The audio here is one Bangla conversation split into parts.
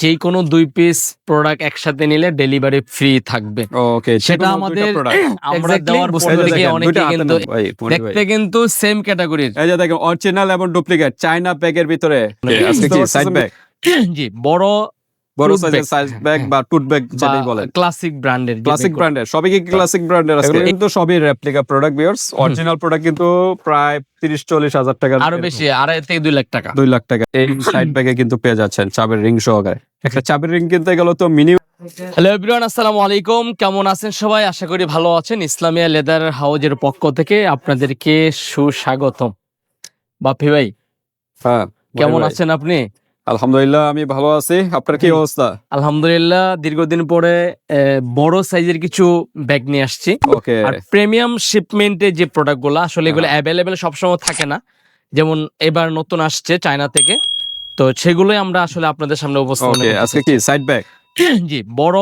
যে কোনো দুই পিস প্রোডাক্ট একসাথে নিলে ডেলিভারি ফ্রি থাকবে। ওকে সেটা আমাদের আমরা দেওয়ার পর থেকে অনেকে কিন্তু। দেখতে কিন্তু সেম ক্যাটাগরির এই যে দেখেন অরিজিনাল এবং ডুপ্লিকেট চায়না ব্যাগের ভিতরে। আজকে কি সাইড ব্যাগ জি বড় বড় সাইজের সাইজ ব্যাগ বা টুট ব্যাগ যেটাই বলেন। ক্লাসিক ব্র্যান্ডের ক্লাসিক ব্র্যান্ডের সবই কি ক্লাসিক ব্র্যান্ডের কিন্তু সবই রেপ্লিকা প্রোডাক্ট অরিজিনাল প্রোডাক্ট কিন্তু প্রায় 30 40 হাজার টাকা আরও বেশি আড়াই থেকে দুই লাখ টাকা। দুই লাখ টাকা। এই সাইড ব্যাগে কিন্তু পেয়ে যাচ্ছেন চাবের রিং সহকারে। একটা চাবের রিং কিনতে গেলে তো মিনিমাম হ্যালো এভরিওয়ান আসসালামু আলাইকুম। কেমন আছেন সবাই? আশা করি ভালো আছেন। ইসলামিয়া লেদার হাউজের পক্ষ থেকে আপনাদেরকে সুস্বাগতম। বাপি ভাই হ্যাঁ কেমন আছেন আপনি? আলহামদুলিল্লাহ আমি ভালো আছি। আপনার কি অবস্থা? আলহামদুলিল্লাহ দীর্ঘদিন পরে বড় সাইজের কিছু ব্যাগ নিয়ে আসছি। ওকে। আর প্রিমিয়াম শিপমেন্টে যে প্রোডাক্টগুলো আসলে এগুলো। অ্যাভেলেবেল সবসময় থাকে না। যেমন এবার নতুন আসছে চায়না থেকে। তো সেগুলোই আমরা আসলে আপনাদের সামনে উপস্থাপন আজকে কি সাইড ব্যাগ জি বড়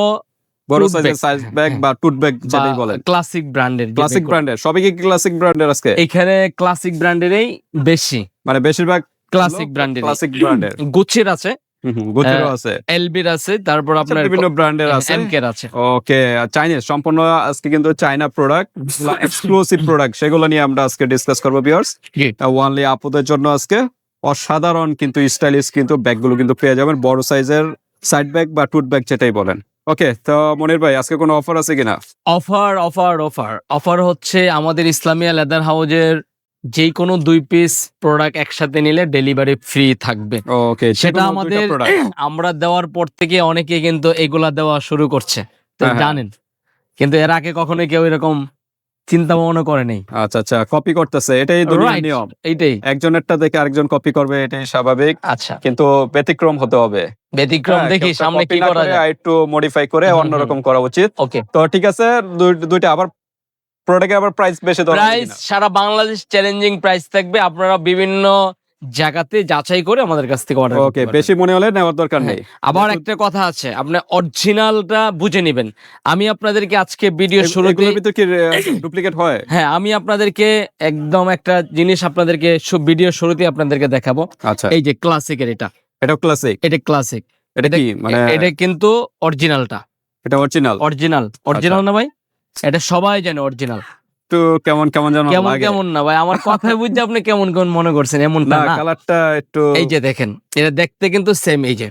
বড় সাইজের। সাইজ ব্যাগ বা টুট ব্যাগ যেটাই বলেন। ক্লাসিক ব্র্যান্ডের ক্লাসিক ব্র্যান্ডের সবই কি ক্লাসিক ব্র্যান্ডের আজকে? এখানে ক্লাসিক ব্র্যান্ডেরই বেশি। মানে বেশিরভাগ ক্লাসিক ব্র্যান্ডের ক্লাসিক ব্র্যান্ডের গুচির আছে। গুচিরও আছে। এলবির আছে তারপর আচ্ছা, আপনার বিভিন্ন ব্র্যান্ডের আছে। এমকের আছে। ওকে চাইনিজ সম্পূর্ণ আজকে কিন্তু চাইনা প্রোডাক্ট এক্সক্লুসিভ প্রোডাক্ট সেগুলো নিয়ে আমরা আজকে ডিসকাস করব ভিউয়ার্স। ওয়ানলি আপুদের জন্য আজকে। অসাধারণ কিন্তু স্টাইলিশ কিন্তু ব্যাগগুলো কিন্তু পেয়ে যাবেন বড় সাইজের সাইড ব্যাগ বা টুট ব্যাগ যেটাই বলেন। ওকে তো মনির ভাই আজকে কোনো অফার আছে কিনা? অফার অফার অফার অফার হচ্ছে আমাদের ইসলামিয়া লেদার হাউজের যে কোনো দুই পিস প্রোডাক্ট একসাথে নিলে ডেলিভারি ফ্রি থাকবে। ওকে সেটা আমাদের আমরা দেওয়ার পর থেকে অনেকে কিন্তু এগুলা দেওয়া শুরু করছে। তো হ্যাঁ, হ্যাঁ। জানেন কিন্তু এর আগে কখনো কেউ এরকম চিন্তা ভাবনা করে নেই আচ্ছা আচ্ছা কপি করতেছে এটাই দুনিয়ার. নিয়ম। এইটাই একজনেরটা দেখে আরেকজন কপি করবে এটাই স্বাভাবিক। আচ্ছা। কিন্তু ব্যতিক্রম হতে হবে। ব্যতিক্রম হ্যাঁ, দেখি সামনে কি করা যায়? একটু মডিফাই করে অন্যরকম করা উচিত। ওকে তো ঠিক আছে দুই- দুইটা আবার প্রোডাক্টে আবার প্রাইস বেশি ধরা প্রাইস সারা বাংলাদেশ চ্যালেঞ্জিং প্রাইস থাকবে। আপনারা বিভিন্ন জায়গাতে যাচাই করে আমাদের কাছ থেকে অর্ডার ওকে বেশি মনে হলে নেওয়ার দরকার নেই। আবার একটা কথা আছে আপনি অরিজিনালটা বুঝে নেবেন। আমি আপনাদেরকে আজকে ভিডিও শুরুতে ভিতর কি ডুপ্লিকেট হয়? হ্যাঁ আমি আপনাদেরকে একদম একটা জিনিস আপনাদেরকে ভিডিও শুরুতে আপনাদেরকে দেখাবো। আচ্ছা। এই যে ক্লাসিকের এটা। এটা ক্লাসিক এটা ক্লাসিক এটা কি মানে এটা কিন্তু অরিজিনালটা এটা অরিজিনাল অরিজিনাল অরিজিনাল না ভাই? এটা সবাই জানে অরিজিনাল একটু কেমন কেমন যেন কেমন কেমন না ভাই? আমার কথায় বুঝতে আপনি কেমন কেমন মনে করছেন এমনটা না কালারটা একটু এই যে দেখেন এটা দেখতে কিন্তু সেম এই যে।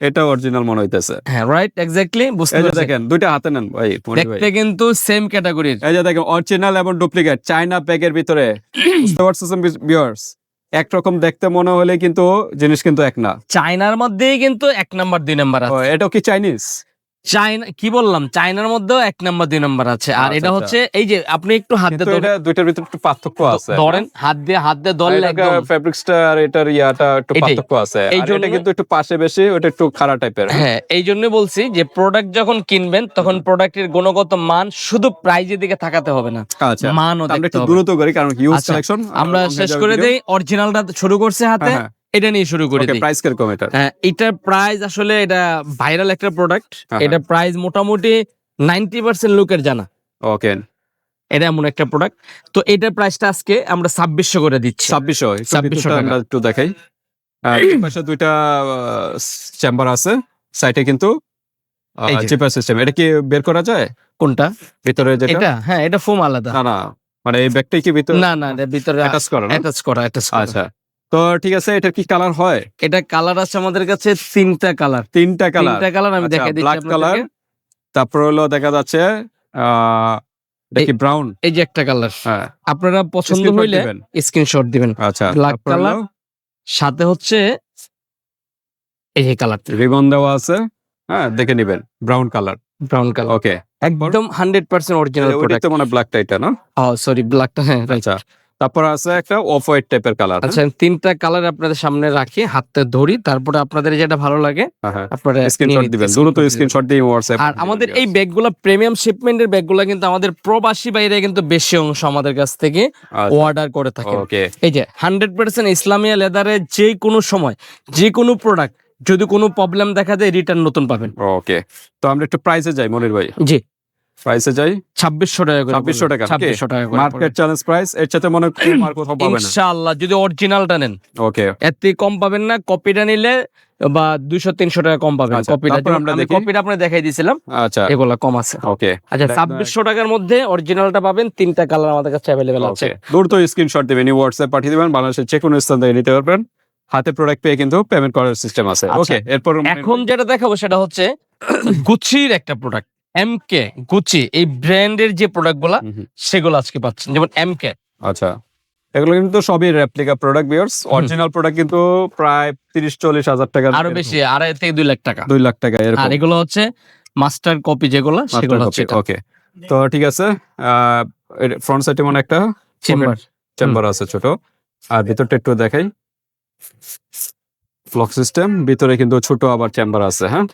এটা অরিজিনাল মনে হইতেছে। হ্যাঁ রাইট এক্স্যাক্টলি বুঝতে পারছেন দেখেন দুইটা হাতে নেন ভাই দেখতে কিন্তু সেম ক্যাটাগরির এই যে দেখেন অরিজিনাল এবং ডুপ্লিকেট চায়না ব্যাগের ভিতরে। বুঝতে পারছেন ভিউয়ার্স একরকম দেখতে মনে হলে কিন্তু জিনিস কিন্তু এক না। চায়নার মধ্যেই কিন্তু এক নাম্বার দুই নাম্বার আছে। এটাও কি চাইনিজ চায়না কি বললাম? চায়নার মধ্যেও এক নাম্বার দুই নাম্বার আছে। আর আচ্ছা, এটা আচ্ছা। হচ্ছে এই যে আপনি একটু হাত দিয়ে এটা দুইটার ভিতরে একটু পার্থক্য আছে। ধরেন হাত দিয়ে হাত দিয়ে ধরলে একদম ফেব্রিক্সটা আর এটার ইয়াটা একটু পার্থক্য আছে। এই জন্য- কিন্তু একটু পাশে বেশি ওটা একটু খারাপ টাইপের হ্যাঁ এই জন্য বলছি যে প্রোডাক্ট যখন কিনবেন তখন প্রোডাক্টের গুণগত মান শুধু প্রাইজের দিকে তাকাতে হবে না আচ্ছা মানও আমরা একটু দ্রুত করি কারণ ইউজ কালেকশন আমরা শেষ করে দেই অরিজিনালটা শুরু করছে হাতে। এটা নিয়ে শুরু করে দিই। প্রাইস কীরকম এটা হ্যাঁ এটার প্রাইস আসলে এটা ভাইরাল একটা প্রোডাক্ট এটা প্রাইস মোটামুটি নাইনটি পার্সেন্ট লোকের জানা। ওকে এটা এমন একটা প্রোডাক্ট তো এটার প্রাইসটা আজকে আমরা ছাব্বিশশো করে দিচ্ছি। ছাব্বিশশো 2600 টাকা। আমরা একটু দেখাই। পাশে দুইটা চেম্বার আছে। সাইটে কিন্তু। চিপার সিস্টেম এটা কি বের করা যায়? কোনটা? ভিতরে যেটা? এটা হ্যাঁ এটা ফোম আলাদা। না না। মানে এই ব্যাগটাই কি ভিতরে না না এটা ভিতরে অ্যাটাচ করা? অ্যাটাচ করা অ্যাটাচ আচ্ছা। তো ঠিক আছে এটার কি কালার হয়? এটা কালার আছে আমাদের কাছে তিনটা কালার তিনটা কালার তিনটা কালার আমি আচ্ছা, দেখাই দিচ্ছি color, আপনাদেরকে। তারপর হলো দেখা যাচ্ছে এটা কি ব্রাউন এই যে একটা কালার হ্যাঁ। আপনারা পছন্দ হইলে। স্ক্রিনশট দিবেন। আচ্ছা Black color, সাথে হচ্ছে এই যে কালারটা রিবন দেওয়া আছে। হ্যাঁ দেখে নিবেন brown colour brown colour okay একদম হান্ড্রেড পার্সেন্ট অরিজিনাল প্রোডাক্ট মানে ব্ল্যাকটা এটা না? ও সরি ব্ল্যাকটা হ্যাঁ আচ্ছা। তারপর আছে একটা অফ হোয়াইট টাইপের কালার আচ্ছা তিনটা কালার আপনাদের সামনে রাখি হাতে ধরি তারপরে আপনাদের যেটা ভালো লাগে আপনারা নিয়ে স্ক্রিনশট নিতে- দিবেন দ্রুত। স্ক্রিনশট দিয়ে হোয়াটসঅ্যাপ আর আমাদের এই ব্যাগগুলো প্রিমিয়াম শিপমেন্টের ব্যাগগুলো কিন্তু আমাদের প্রবাসী বাইরে কিন্তু বেশি অংশ আমাদের কাছ থেকে অর্ডার করে থাকে ওকে এই যে হান্ড্রেড পার্সেন্ট ইসলামিয়া লেদারে যে কোনো সময় যে কোনো প্রোডাক্ট যদি কোনো প্রবলেম দেখা যায় রিটার্ন নতুন পাবেন। ওকে তো আমরা একটু প্রাইসে যাই মনির ভাই। জি। প্রাইসে যাই? ছাব্বিশশো টাকা করে 2600 টাকা, ছাব্বিশশো টাকা মার্কেট চ্যালেঞ্জ প্রাইস এর সাথে মনে আর কোথাও পাবেন ইনশাআল্লাহ যদি অরিজিনালটা নেন। ওকে এর থেকে কম পাবেন না কপিটা নিলে বা দুইশো তিনশো টাকা কম পাবেন। আচ্ছা, কপিটা। কপিটা আপনার দেখাই দিয়েছিলাম আচ্ছা। এগুলা কম আছে। ওকে আচ্ছা ছাব্বিশশো টাকার মধ্যে অরিজিনালটা পাবেন তিনটা কালার আমাদের কাছে অ্যাভেলেবেল আছে। দ্রুত স্ক্রিনশট দিবেন হোয়াটসঅ্যাপ পাঠিয়ে দিবেন বাংলাদেশের যে কোনো স্থান থেকে নিতে পারবেন। হাতে প্রোডাক্ট পেয়ে কিন্তু পেমেন্ট করার সিস্টেম আছে। আচ্ছা। ওকে এরপর এখন যেটা দেখাবো সেটা হচ্ছে গুচির একটা প্রোডাক্ট এম কে গুচি এই ব্র্যান্ডের যে প্রোডাক্টগুলা হুম, হুম। সেগুলো আজকে পাচ্ছেন। যেমন এম কে আচ্ছা। এগুলো কিন্তু সবই রেপ্লিকা প্রোডাক্ট বিয়ার্স অরিজিনাল প্রোডাক্ট কিন্তু প্রায় তিরিশ চল্লিশ হাজার টাকা আরও বেশি আড়াই থেকে দুই লাখ টাকা। দুই লাখ টাকা আর এগুলো হচ্ছে মাস্টার কপি যেগুলো সেগুলো হচ্ছে ওকে তো ঠিক আছে। ফ্রন্ট সাইডে মনে একটা চেম্বার চেম্বার আছে ছোট। আর ভিতরটা একটু দেখাই। ফ্লক সিস্টেম ভিতরে কিন্তু ছোট আবার চেম্বার আছে হ্যাঁ?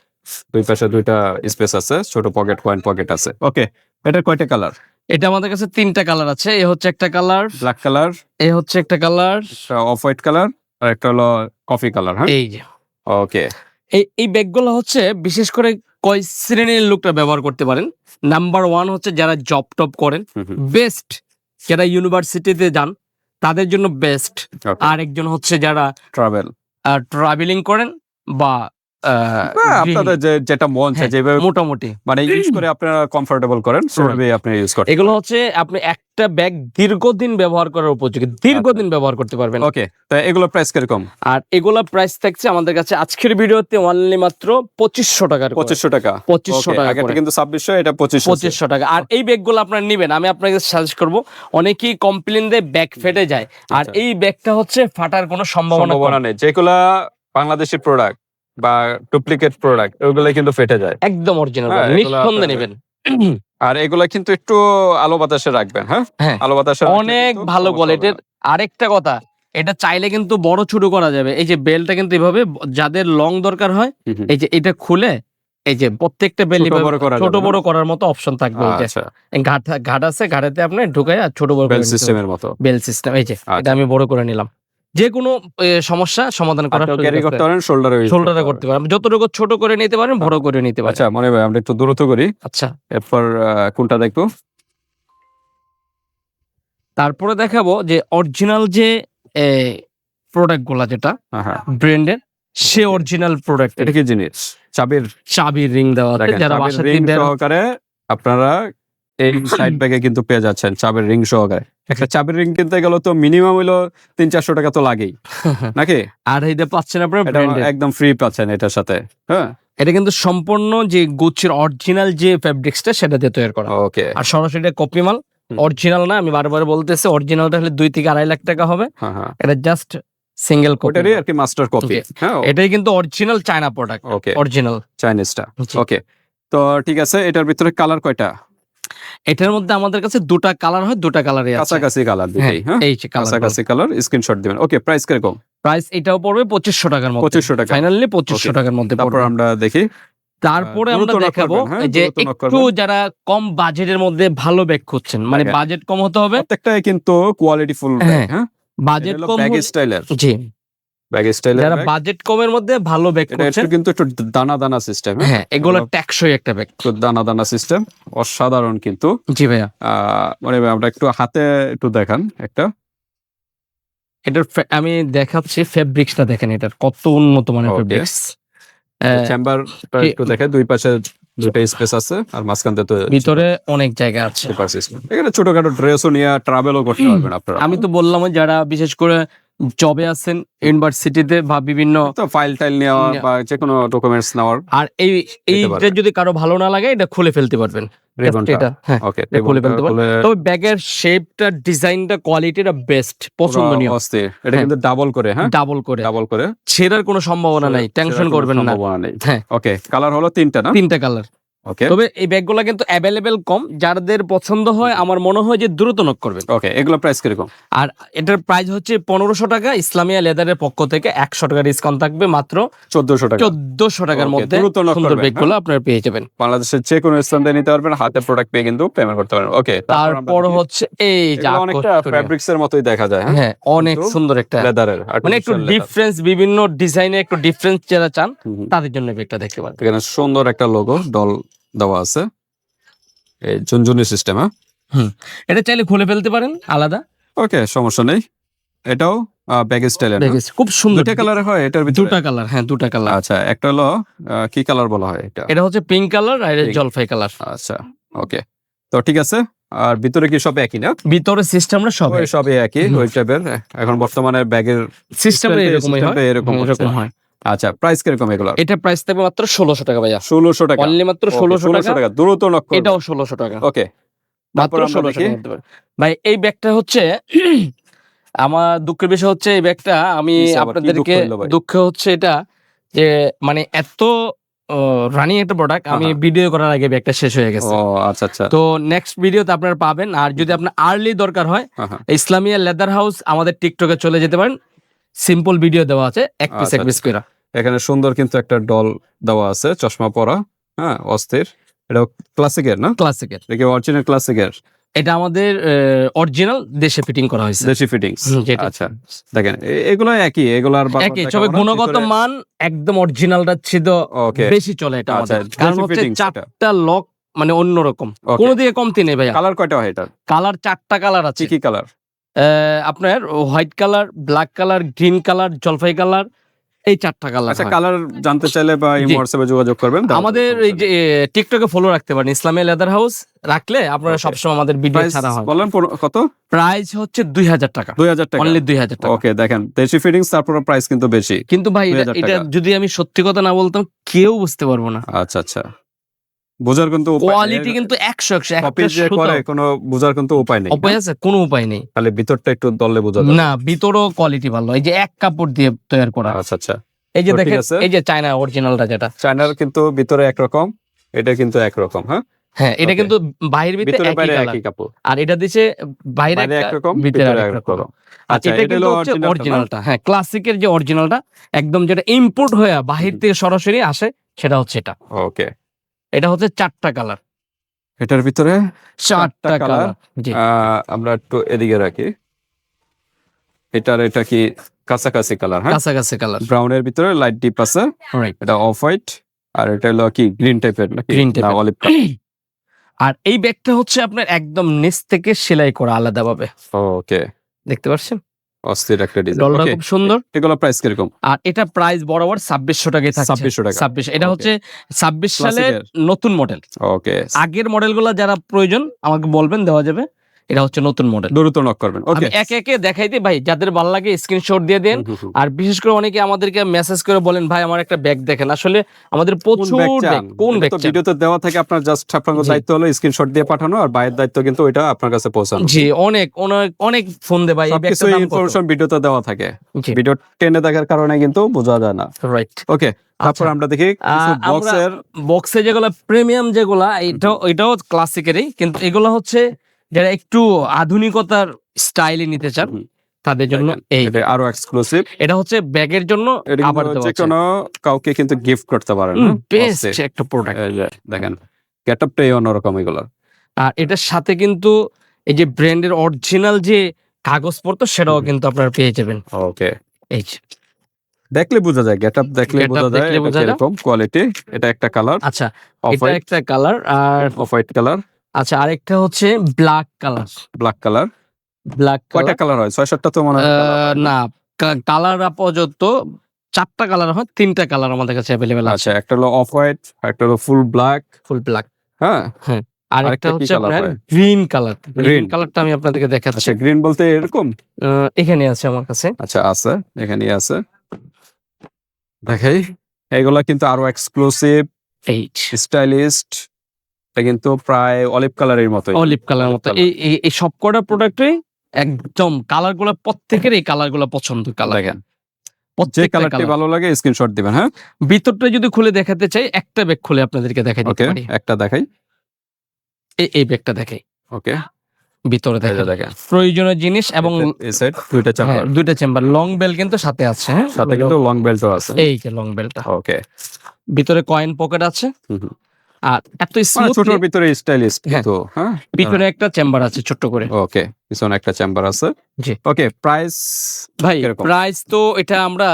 দুই পাশে দুইটা স্পেস আছে ছোট পকেট কয়েন পকেট আছে। ওকে এটার কয়টা কালার এটা আমাদের কাছে তিনটা কালার আছে এ হচ্ছে একটা কালার ব্ল্যাক কালার এ হচ্ছে একটা কালার অফ হোয়াইট কালার আর একটা হলো কফি কালার হ্যাঁ? এই যে। ওকে এই এই ব্যাগগুলো হচ্ছে বিশেষ করে কয় শ্রেণির লোকরা ব্যবহার করতে পারেন। নাম্বার ওয়ান হচ্ছে যারা জব টপ করেন বেস্ট যারা ইউনিভার্সিটিতে যান তাদের জন্য বেস্ট আর একজন হচ্ছে যারা ট্রাভেল ট্রাভেলিং করেন বা আপনাদের যেটা মন চায় হ্যাঁ, যেভাবে মোটামুটি। মানে ইউজ করে আপনারা কমফোর্টেবল করেন সেভাবেই আপনি ইউজ করেন। এগুলো হচ্ছে আপনি একটা ব্যাগ দীর্ঘদিন ব্যবহার করার উপযোগী দীর্ঘদিন ব্যবহার করতে পারবেন। ওকে তো এগুলো প্রাইস কীরকম? আর এগুলা প্রাইস থাকছে আমাদের কাছে আজকের ভিডিওতে অনলি মাত্র পঁচিশশো টাকার পঁচিশশো টাকা? পঁচিশশো টাকা কিন্তু ছাব্বিশশো এটা পঁচিশশো। পঁচিশশো টাকা। আর এই ব্যাগগুলো আপনারা নিবেন আমি আপনাকে সাজেস্ট করব অনেকেই কমপ্লেন দেয় ব্যাগ ফেটে যায়। আর আচ্ছা। এই ব্যাগটা হচ্ছে ফাটার কোনো। সম্ভাবনা নেই। যেগুলা বাংলাদেশের প্রোডাক্ট বা ডুপ্লিকেট প্রোডাক্ট ওগুলো কিন্তু ফেটে যায়। একদম অরিজিনাল হ্যাঁ, নিঃসন্দেহে নেবেন। আর এগুলা কিন্তু একটু আলো বাতাসে রাখবেন হ্যাঁ? হ্যাঁ। আলো বাতাসে অনেক ভালো কোয়ালিটির আরেকটা কথা এটা চাইলে কিন্তু বড় ছোট করা যাবে। এই যে বেলটা কিন্তু এভাবে যাদের লং দরকার হয়। এই যে এটা খুলে এই যে প্রত্যেকটা বেল ছোট বড় করার মতো অপশন থাকবে। আচ্ছা। ঘাট ঘাট আছে ঘাটাতে আপনি ঢুকাই আর ছোট বড় বেল সিস্টেমের মতো। বেল সিস্টেম এই যে আচ্ছা। এটা আমি বড় করে নিলাম। যে কোনো সমস্যা সমাধান করার ক্যারি করতে পারেন শোল্ডারে শোল্ডারে করতে পারেন। যতটুকু ছোট করে নিতে পারেন বড় করে নিতে পারেন। আচ্ছা মনে ভাই আমরা একটু দ্রুত করি। আচ্ছা। এরপর কোনটা দেখব? তারপরে দেখাবো যে অরিজিনাল যে প্রোডাক্টগুলা যেটা ব্র্যান্ডের সে অরিজিনাল প্রোডাক্ট এটা কি জিনিস? চাবির চাবির রিং দেওয়া আছে যারা বাসা সহকারে আপনারা এই সাইড ব্যাগে কিন্তু পেয়ে যাচ্ছেন চাবির রিং সহকারে। একটা চাবির রিং কিনতে গেলে তো মিনিমাম হইল তিন চারশো টাকা তো লাগেই। নাকি? আর এইটা পাচ্ছেন আপনার একদম ফ্রি পাচ্ছেন এটার সাথে হ্যাঁ? এটা কিন্তু সম্পূর্ণ যে গুচ্ছের অরিজিনাল যে ফেব্রিক্সটা সেটা দিয়ে তৈরি করা। ওকে আর সরাসরি কপি মাল। অরিজিনাল না আমি বারবার বলতেছি অরিজিনালটা হলে দুই থেকে আড়াই লাখ টাকা হবে। হ্যাঁ হ্যাঁ। এটা জাস্ট সিঙ্গেল কপি আর কি মাস্টার কপি এটাই কিন্তু original China product okay original চাইনিজটা। Okay তো ঠিক আছে এটার ভিতরে কালার কয়টা? এটার মধ্যে আমাদের কাছে দুটা কালার হয় দুটা কালারই আছে। কাছাকাছি কালার দুটোই হ্যাঁ এই যে কালার কাছাকাছি কালার স্ক্রিনশট দিবেন। ওকে প্রাইস কীরকম? প্রাইস এটাও পড়বে পঁচিশশো টাকার মধ্যে। পঁচিশশো টাকা। ফাইনালি পঁচিশশো. টাকার মধ্যে তারপর আমরা দেখি। তারপরে আমরা দেখাবো হ্যাঁ, যে একটু যারা কম বাজেটের মধ্যে ভালো ব্যাগ খুঁজছেন মানে বাজেট কম হতে হবে। প্রত্যেকটাই কিন্তু কোয়ালিটি ফুল হ্যাঁ, হ্যাঁ? বাজেট কম ব্যাগ স্টাইলের জি। ব্যাগ স্টাইলের যারা বাজেট কমের মধ্যে ভালো ব্যাগ এটা কিন্তু একটু দানা দানা সিস্টেম হ্যাঁ? এগুলো এগুলো- ট্যাক্সই একটা ব্যাগ। একটু দানা দানা সিস্টেম অসাধারণ কিন্তু। জি ভাইয়া। মানে আমরা একটু হাতে একটু দেখান একটা। এটার আমি দেখাচ্ছি ফেব্রিক্সটা দেখেন এটার কত উন্নত মানের. ফেব্রিক্স চেম্বার একটু দেখে দুই পাশে দুইটা স্পেস আছে আর মাঝখানতে তো ভিতরে অনেক জায়গা আছে। এখানে ছোটখাটো ড্রেসও নিয়ে ট্রাভেলও করতে পারবেন আপনারা। আমি তো বললাম যারা বিশেষ করে জবে আছেন ইউনিভার্সিটিতে বা বিভিন্ন ফাইল টাইল নেওয়া। বা যে কোনো ডকুমেন্টস নেওয়ার। আর এই এইটা যদি কারও ভালো না লাগে এটা খুলে ফেলতে পারবেন। হ্যাঁ খুলে ফেলতে তবে ব্যাগের শেপটা ডিজাইনটা কোয়ালিটিটা বেস্ট পছন্দনীয়। এটা হ্যাঁ। কিন্তু ডাবল করে হ্যাঁ? ডাবল করে। ডাবল করে। ছেড়ার কোনো সম্ভাবনা নাই টেনশন করবেন না। সম্ভাবনা নেই। হ্যাঁ। ওকে কালার হলো তিনটা না? তিনটা কালার ওকে তবে এই ব্যাগগুলো কিন্তু অ্যাভেলেবেল কম। যাদের পছন্দ হয় আমার মনে হয় যে দ্রুত নক করবেন। ওকে এগুলো প্রাইস কীরকম? আর এটার প্রাইস হচ্ছে পনেরোশো টাকা ইসলামিয়া লেদারের পক্ষ থেকে একশো টাকা ডিসকাউন্ট থাকবে মাত্র চোদ্দশো টাকা। চোদ্দশো টাকার মধ্যে দ্রুত knock সুন্দর ব্যাগগুলো আপনারা পেয়ে যাবেন। বাংলাদেশের যে কোনো স্থান থেকে নিতে পারবেন হাতে প্রোডাক্ট পেয়ে কিন্তু পেমেন্ট করতে পারবেন। ওকে তারপর হচ্ছে এই যে অনেকটা ফ্যাব্রিক্স এর মতোই দেখা যায় হ্যাঁ? হ্যাঁ অনেক সুন্দর একটা লেদারের মানে একটু ডিফারেন্স বিভিন্ন ডিজাইনে একটু ডিফারেন্স যারা চান তাদের জন্য ব্যাগটা দেখতে পারেন। এখানে সুন্দর একটা লোগো ডল দেওয়া আছে। এই ঝুনঝুনি সিস্টেম হ্যাঁ? এটা চাইলে খুলে ফেলতে পারেন আলাদা। ওকে সমস্যা নেই। এটাও ব্যাগ স্টাইলের খুব সুন্দর। দুটা কালার হয় এটার ভিতরে? দুটা কালার হ্যাঁ দুটা কালার আচ্ছা একটা হলো কি কালার বলা হয় এটা? এটা হচ্ছে পিঙ্ক কালার আর. জলপাই কালার আচ্ছা ওকে। তো ঠিক আছে আর ভিতরে কি সব একই না? ভিতরে সিস্টেমটা সব সবই একই ওই টাইপের এখন বর্তমানে ব্যাগের সিস্টেম এরকমই হয়। এরকম হয়। আচ্ছা প্রাইস কীরকম এগুলো? এটা প্রাইস থাকবে মাত্র ষোলোশো টাকা ভাইয়া। ষোলোশো টাকা। অনলি মাত্র ষোলোশো টাকা। দ্রুত নক এটাও ষোলোশো টাকা। ওকে মাত্র ষোলোশো। ভাই এই ব্যাগটা হচ্ছে আমার দুঃখের বিষয় হচ্ছে এই ব্যাগটা আমি আপনাদেরকে দুঃখ হচ্ছে এটা যে মানে এত রানিং একটা প্রোডাক্ট আমি। ভিডিও করার আগে ব্যাগটা শেষ হয়ে গেছে। আচ্ছা আচ্ছা। তো নেক্সট ভিডিওতে আপনারা পাবেন আর যদি আপনার আর্লি দরকার হয়। ইসলামিয়া লেদার হাউস আমাদের টিকটকে চলে যেতে পারেন। সিম্পল ভিডিও দেওয়া আছে এক পিস আচ্ছা, এক পিস করে। এখানে সুন্দর কিন্তু একটা ডল দেওয়া আছে চশমা পরা হ্যাঁ অস্থির। এটা ক্লাসিকের না? ক্লাসিকের। দেখি অরিজিনাল ক্লাসিকের? এটা আমাদের অরিজিনাল দেশে ফিটিং করা হয়েছে। দেশি যেটা। আচ্ছা দেখেন এগুলো একই এগুলার বারবার একই তবে গুণগত মান একদম অরিজিনালটা ছিল বেশি চলে এটা আচ্ছা আমাদের। কারণ হচ্ছে চারটা লক মানে অন্যরকম। কোনো দিকে কমতি নেই ভাইয়া। কালার কয়টা হয় এটা কালার চারটা কালার আছে। কি কালার আহ, আপনার white colour black colour green colour জলপাই কালার এই চারটা কালার আচ্ছা কালার জানতে চাইলে বা এই হোয়াটসঅ্যাপে যোগাযোগ করবেন আমাদের এই যে টিকটকে ফলো রাখতে পারেন ইসলামে লেদার হাউস রাখলে আপনারা সব সবসময় আমাদের ভিডিও ছাড়া হয়। বলেন কত? প্রাইস হচ্ছে দুই হাজার টাকা। দুই হাজার টাকা। অনলি দুই হাজার টাকা। ওকে দেখেন দেশি ফিটিংস তারপর প্রাইস কিন্তু বেশি। কিন্তু ভাই এটা 2000 এটা টাকা। যদি আমি সত্যি কথা না বলতাম কেউ বুঝতে পারব না। আচ্ছা আচ্ছা। বোঝার কিন্তু কোয়ালিটি কিন্তু একশো একশো কপি যে করে কোনো বোঝার কিন্তু উপায় নেই। উপায় আছে কোনো উপায় নেই। খালি ভিতরটা একটু দললে বোঝা না ভিতরও কোয়ালিটি ভালো। এই যে এক কাপড় দিয়ে তৈরি করা। আচ্ছা আচ্ছা। এই যে দেখেন এই যে চায়না অরিজিনালটা যেটা। চায়নার কিন্তু ভিতরে একরকম এটা কিন্তু একরকম হ্যাঁ? হ্যাঁ এটা কিন্তু বাইরের ভিতরে একই কাপড়। আর এটা দিছে বাইরে একরকম ভিতরে একরকম। রকম। আচ্ছা এটা কিন্তু হচ্ছে অরিজিনালটা হ্যাঁ ক্লাসিকের যে অরিজিনালটা একদম যেটা ইম্পোর্ট হয়ে বাহির। থেকে সরাসরি আসে সেটা হচ্ছে এটা। ওকে এটা হচ্ছে চারটা কালার। এটার ভিতরে চারটা কালার। আমরা একটু এদিকে রাখি। এটার এটা কি কাছাকাছি কালার হ্যাঁ? কাছাকাছি কালার। ব্রাউনের ভিতরে লাইট ডিপ আছে। এটা অফ হোয়াইট। আর এটা হলো কি গ্রিন টাইপের type এর। অলিভ আর এই ব্যাগটা হচ্ছে আপনার একদম নিচ থেকে সেলাই করা আলাদাভাবে। ওকে। দেখতে পাচ্ছেন? অস্থির একটা ডিজাইন খুব সুন্দর। এগুলো প্রাইস কীরকম? আর এটা প্রাইস বরাবর ছাব্বিশশো টাকায় থাকছে। 2600 টাকা। ছাব্বিশ এটা হচ্ছে ছাব্বিশ সালের নতুন মডেল ওকে আগের মডেলগুলো যারা প্রয়োজন আমাকে বলবেন দেওয়া যাবে। এটা হচ্ছে নতুন মডেল দ্রুত নক করবেন। ওকে একে একে দেখাই দিই। ভাই যাদের ভালো লাগে স্ক্রিনশট দিয়ে দেন। আর বিশেষ করে অনেকে আমাদেরকে মেসেজ করে বলেন ভাই আমার একটা ব্যাগ দেখেন। আসলে আমাদের প্রচুর কোন ব্যাগ ভিডিও ভিডিওতে দেওয়া থাকে আপনার জাস্ট আপনার। দায়িত্ব হলো স্ক্রিনশট দিয়ে পাঠানো আর বাইরের দায়িত্ব কিন্তু ওইটা আপনার কাছে পৌঁছানো। জি অনেক অনেক অনেক ফোন দে ভাই সবকিছু? ইনফরমেশন ভিডিওতে দেওয়া থাকে। ভিডিও টেনে দেখার কারণে কিন্তু বোঝা যায় না। রাইট ওকে তারপর আমরা দেখি আচ্ছা। বক্সের বক্সে যেগুলো প্রিমিয়াম যেগুলা এটা এটাও ক্লাসিকেরই কিন্তু এগুলো হচ্ছে যারা একটু আধুনিকতার স্টাইলে নিতে চান তাদের জন্য এই আরও এক্সক্লুসিভ এটা হচ্ছে ব্যাগের জন্য আবার যে। কোনো কাউকে কিন্তু গিফট করতে পারেন বেস্ট একটা প্রোডাক্ট দেখেন গেটআপটাই অন্যরকম এগুলো আর এটার সাথে কিন্তু এই যে ব্র্যান্ডের অরিজিনাল যে কাগজপত্র সেটাও কিন্তু আপনারা পেয়ে যাবেন। ওকে এই। দেখলে বোঝা যায় গেটআপ দেখলে বোঝা যায়। কীরকম কোয়ালিটি এটা একটা কালার আচ্ছা এটা একটা কালার আর অফ হোয়াইট কালার আচ্ছা আরেকটা হচ্ছে black colour black colour black কয়টা কালার হয়? ছয় সাতটা তো মনে হয়। না কালার আপাতত চারটা কালার হয় তিনটা কালার আমাদের কাছে অ্যাভেলেবেল আছে। আচ্ছা একটা হলো অফ হোয়াইট একটা হলো ফুল ব্ল্যাক ফুল ব্ল্যাক হ্যাঁ। আরেকটা আরেকটা কি হচ্ছে আপনার হয়? গ্রিন কালার গ্রিন কালারটা আমি আপনাদেরকে দেখাচ্ছি। আচ্ছা গ্রিন বলতে এরকম? এখানে আছে আমার কাছে। আচ্ছা আছে এখানেই আছে। দেখাই। এগুলা কিন্তু আরও এক্সক্লুসিভ স্টাইলিস্ট এটা কিন্তু প্রায় অলিভ কালারের মতো অলিভ কালার মতো। এই এই- সবকটা প্রোডাক্টে একদম কালারগুলো প্রত্যেকের এই কালারগুলো পছন্দ কালার দেখেন। যে কালারটি ভালো লাগে স্ক্রিনশট দিবেন হ্যাঁ? ভিতরটা যদি খুলে দেখাতে চাই একটা ব্যাগ খুলে আপনাদেরকে দেখাই দিতে পারি। একটা দেখাই। এই এই ব্যাগটা দেখাই। ওকে। ভিতরে দেখেন। দেখেন। প্রয়োজনীয় জিনিস এবং দুইটা হ্যাঁ, চাম্বার দুইটা চেম্বার লং বেল কিন্তু সাথে আছে হ্যাঁ? সাথে কিন্তু লং বেল্টও আছে। এই যে লং বেলটা ওকে। ভিতরে কয়েন পকেট আছে। আর এত মানে ছোটর ভিতরে স্টাইলিস্ট হ্যাঁ। কিন্তু হ্যাঁ? পিছনে একটা চেম্বার আছে ছোট্ট করে। ওকে পিছনে একটা চেম্বার আছে। জি। ওকে প্রাইস ভাই প্রাইস তো এটা আমরা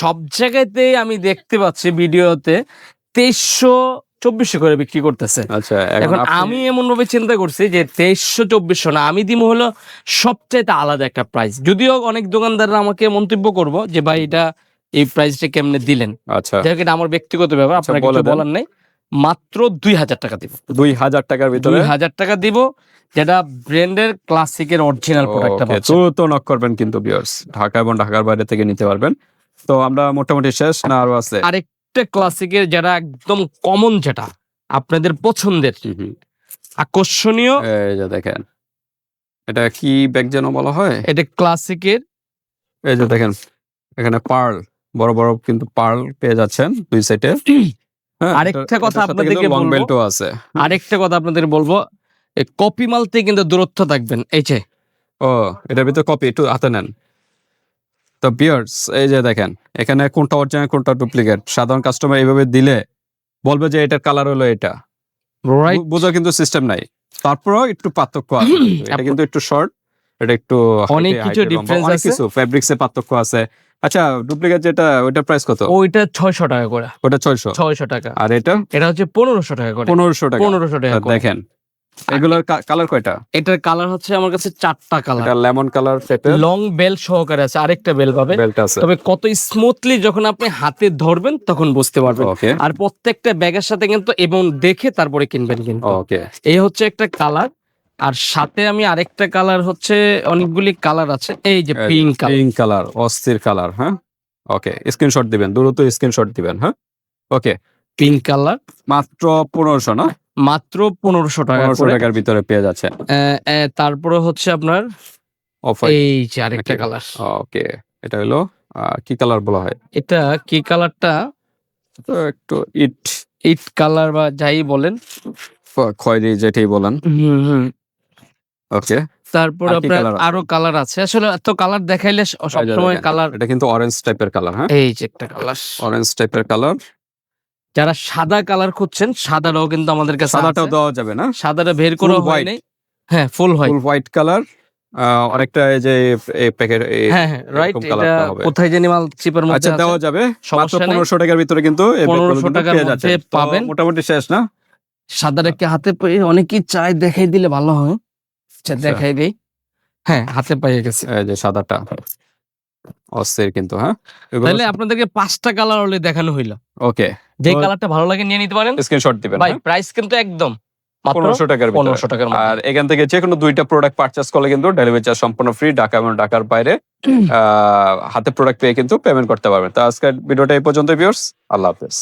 সব জায়গাতে আমি দেখতে পাচ্ছি ভিডিওতে তেইশশো চব্বিশশো করে বিক্রি করতেছে। আচ্ছা এখন আমি এমন ভাবে চিন্তা করছি যে তেইশশো চব্বিশশো না আমি দিব হলো সবচাইতে আলাদা একটা প্রাইস যদিও অনেক দোকানদাররা আমাকে মন্তব্য করব যে ভাই এটা এই প্রাইসটা কেমনে দিলেন? আচ্ছা। এটা আমার ব্যক্তিগত ব্যাপার আপনার বলে কিছু বলার নেই। মাত্র দুই হাজার টাকা দিব। দুই হাজার টাকার ভিতরে? দুই হাজার টাকা দিব যেটা ব্র্যান্ডের ক্লাসিকের অরিজিনাল প্রোডাক্টটা দ্রুত নক করবেন কিন্তু ভিউয়ার্স ঢাকা এবং ঢাকার বাইরে থেকে নিতে পারবেন। তো আমরা মোটামুটি শেষ না আরও আছে? আরেকটা ক্লাসিকের যারা একদম কমন যেটা আপনাদের পছন্দের। আকর্ষণীয়। এই যে দেখেন এটা কি ব্যাগ যেন বলা হয়? এটা ক্লাসিকের এই যে দেখেন এখানে পার্ল বড় বড় কিন্তু পার্ল পেয়ে যাচ্ছেন দুই সাইডে আরেকটা কথা আপনাদেরকে বলব। আছে। আরেকটা কথা আপনাদের বলব কপি মালতে কিন্তু দূরত্ব থাকবেন এই যে। ও এটার ভিতরে কপি একটু হাতে নেন। তো বিয়ার্স এই যে দেখেন এখানে কোনটা অরিজিনাল কোনটা ডুপ্লিকেট সাধারণ কাস্টমার এইভাবে দিলে বলবে যে এটার কালার হলো এটা। রাইট বু- বোঝার কিন্তু সিস্টেম নাই। তারপরেও একটু পার্থক্য আছে। এটা কিন্তু একটু শর্ট এটা একটু অনেক কিছু অনেক আছে। ফেব্রিক্স পার্থক্য আছে। আচ্ছা ডুপ্লিকেট যেটা ওইটার প্রাইস কত? ওইটা ছয়শো টাকা করে। ওটা ছয়শো? ছয়শো টাকা। আর এটা? এটা হচ্ছে পনেরোশো টাকা করে। পনেরোশো টাকা। পনেরোশো টাকা দেখেন এগুলোর কালার কয়টা? এটার কালার হচ্ছে আমার কাছে চারটা কালার এটা লেমন কালার টাইপের লং বেল সহকারে আছে আরেকটা বেল পাবে বেল্ট আছে। তবে কত স্মুথলি যখন আপনি হাতে ধরবেন তখন বুঝতে পারবেন। আর প্রত্যেকটা ব্যাগের সাথে কিন্তু এবং দেখে তারপরে কিনবেন কিন্তু। ওকে এই হচ্ছে একটা কালার আর সাথে আমি আরেকটা কালার হচ্ছে অনেকগুলি কালার আছে এই যে পিঙ্ক কালার পিঙ্ক কালার অস্থির কালার হ্যাঁ? ওকে স্ক্রিনশট দিবেন দ্রুত স্ক্রিনশট দিবেন হ্যাঁ? ওকে পিঙ্ক কালার মাত্র পনেরোশো না? মাত্র পনেরোশো টাকা টাকার ভিতরে পেয়ে যাচ্ছে। তারপরে হচ্ছে আপনার অফার এই যে আরেকটা কালার ওকে এটা হলো কি কালার বলা হয়? এটা কি কালারটা একটু ইট ইট কালার বা যাই বলেন। খয়েরি যেটাই বলেন। হুম হুম। ওকে। তারপর আপনার আরও কালার আছে। আসলে এত কালার দেখাইলে সবসময় কালার এটা কিন্তু অরেঞ্জ টাইপের কালার হ্যাঁ? এই যে একটা কালার অরেঞ্জ টাইপের কালার যারা সাদা কালার খুঁজছেন সাদাটাও কিন্তু আমাদের কাছে সাদাটাও দেওয়া যাবে না। সাদাটা বের করা হয় নাই হ্যাঁ full white full white colour অনেকটা এই যে প্যাকেট হ্যাঁ হ্যাঁ রাইট এটা কোথায় জানি মাল চিপের মধ্যে আচ্ছা দেওয়া যাবে। মাত্র সমস্যা নেই। পনেরোশো টাকার ভিতরে কিন্তু এই 1500 টাকার মধ্যে পাবেন। মোটামুটি শেষ না? সাদাটাকে হাতে পেয়ে অনেকেই চায় দেখাই দিলে ভালো হয়। দেখাই দেই। হ্যাঁ হাতে পেয়ে গেছে। এই যে সাদাটা। অস্থির কিন্তু হ্যাঁ? তাহলে আপনাদেরকে পাঁচটা কালার হলে দেখানো হইল। ওকে। যে কালারটা ভালো লাগে নিয়ে নিতে পারেন। স্ক্রিনশট দিবেন ভাই প্রাইস কিন্তু একদম। পনেরোশো টাকার পনেরোশো টাকার আর এখান থেকে যে কোনো দুইটা প্রোডাক্ট পারচেস করলে কিন্তু ডেলিভারি চার্জ সম্পূর্ণ ফ্রি ঢাকা এবং ঢাকার বাইরে হাতে প্রোডাক্ট পেয়ে কিন্তু পেমেন্ট করতে পারবেন। তো আজকের ভিডিওটা এই পর্যন্ত ভিউয়ার্স আল্লাহ হাফেজ।